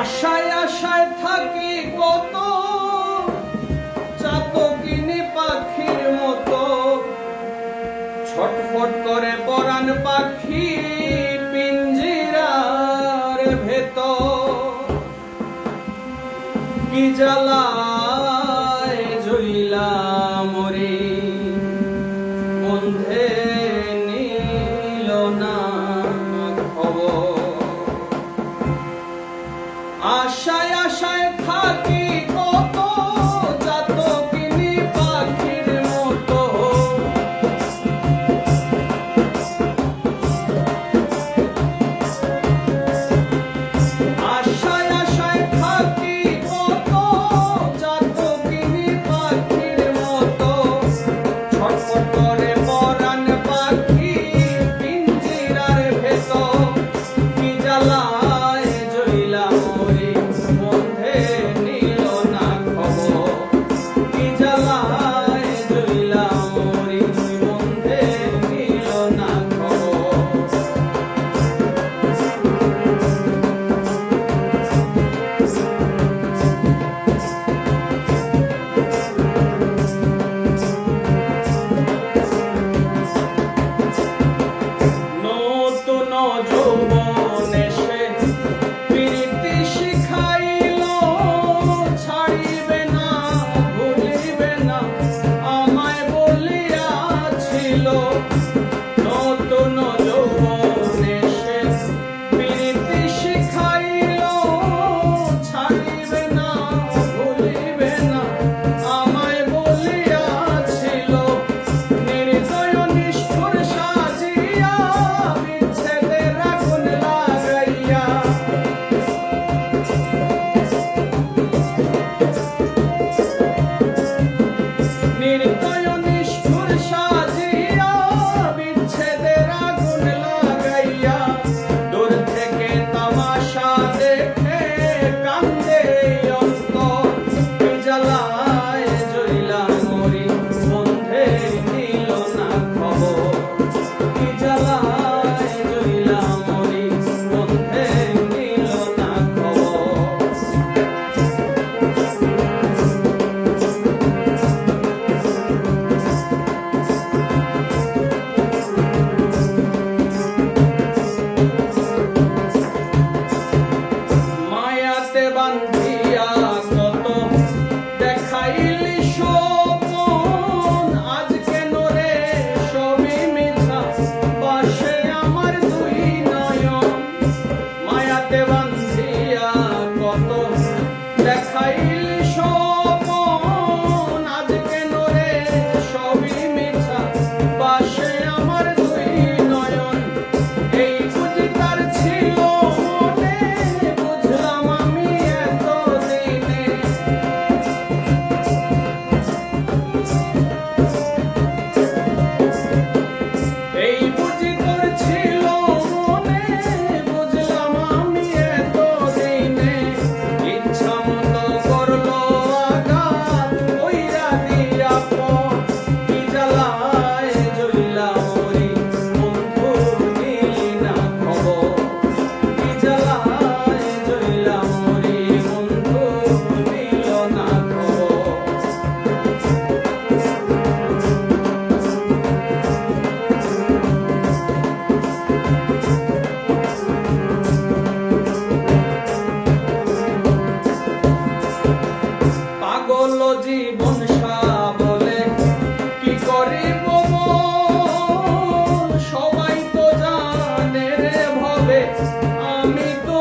আশায় আশায় থাকি কত, চাতকিনি পাখির মতো। ছটফট করে পরাণ পাখি পিঞ্জিরার ভেতর। কি জ্বালা Rashai Next time. জীবন বলে কি করে সবাই তো জানে রে ভবে আমি তো